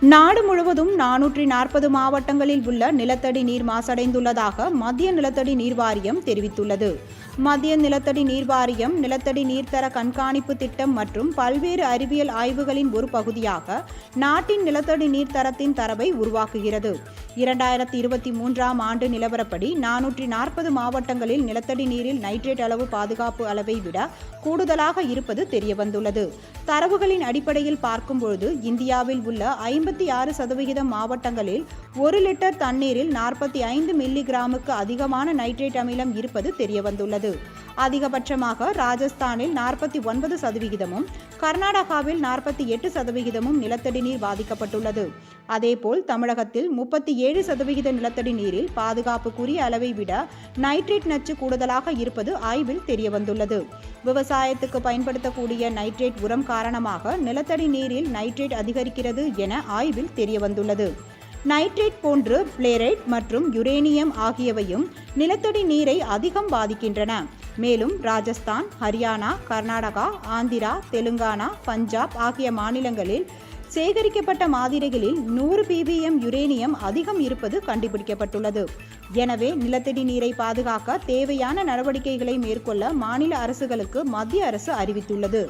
நாடு முழுவதும் நானூற்றி நாற்பது மாவட்டங்களில் உள்ள நிலத்தடி நீர் மாசடைந்துள்ளதாக மத்திய நிலத்தடி நீர் வாரியம் தெரிவித்துள்ளது. மத்திய நிலத்தடி நீர் வாரியம் நிலத்தடி நீர்த்தர கண்காணிப்பு திட்டம் மற்றும் பல்வேறு அறிவியல் ஆய்வுகளின் ஒரு பகுதியாக நாட்டின் நிலத்தடி நீர்த்தரத்தின் தரவை உருவாக்குகிறது. இரண்டாயிரத்தி இருபத்தி மூன்றாம் ஆண்டு நிலவரப்படி நானூற்றி நாற்பது மாவட்டங்களில் நிலத்தடி நீரில் நைட்ரேட் அளவு பாதுகாப்பு அளவை விட கூடுதலாக இருப்பது தெரியவந்துள்ளது. தரவுகளின் அடிப்படையில் பார்க்கும்பொழுது இந்தியாவில் உள்ள ஐம்பத்தி ஆறு சதவிகிதம் மாவட்டங்களில் ஒரு லிட்டர் தண்ணீரில் நாற்பத்தி ஐந்து மில்லி கிராமுக்கு அதிகமான நைட்ரேட் அமிலம் இருப்பது தெரியவந்துள்ளது. அதிகபட்சமாக ராஜஸ்தானில் நாற்பத்தி ஒன்பது சதவிகிதமும் கர்நாடகாவில் நாற்பத்தி எட்டு சதவிகிதமும் நிலத்தடி நீர் பாதிக்கப்பட்டுள்ளது. அதேபோல் தமிழகத்தில் முப்பத்தி ஏழு சதவிகித நிலத்தடி நீரில் பாதுகாப்புக்குரிய அளவை விட நைட்ரேட் நச்சு கூடுதலாக இருப்பது ஆய்வில் தெரியவந்துள்ளது. விவசாயத்துக்கு பயன்படுத்தக்கூடிய நைட்ரேட் உரம் காரணமாக நிலத்தடி நீரில் நைட்ரேட் அதிகரிக்கிறது என ஆய்வில் தெரியவந்துள்ளது. நைட்ரேட் போன்று பிளேரைட் மற்றும் யுரேனியம் ஆகியவையும் நிலத்தடி நீரை அதிகம் பாதிக்கின்றன. மேலும் ராஜஸ்தான் ஹரியானா கர்நாடகா ஆந்திரா தெலுங்கானா பஞ்சாப் ஆகிய மாநிலங்களில் சேகரிக்கப்பட்ட மாதிரிகளில் நூறு பிபிஎம் யுரேனியம் அதிகம் இருப்பது கண்டுபிடிக்கப்பட்டுள்ளது. எனவே நிலத்தடி நீரை பாதுகாக்க தேவையான நடவடிக்கைகளை மேற்கொள்ள மாநில அரசுகளுக்கு மத்திய அரசு அறிவித்துள்ளது.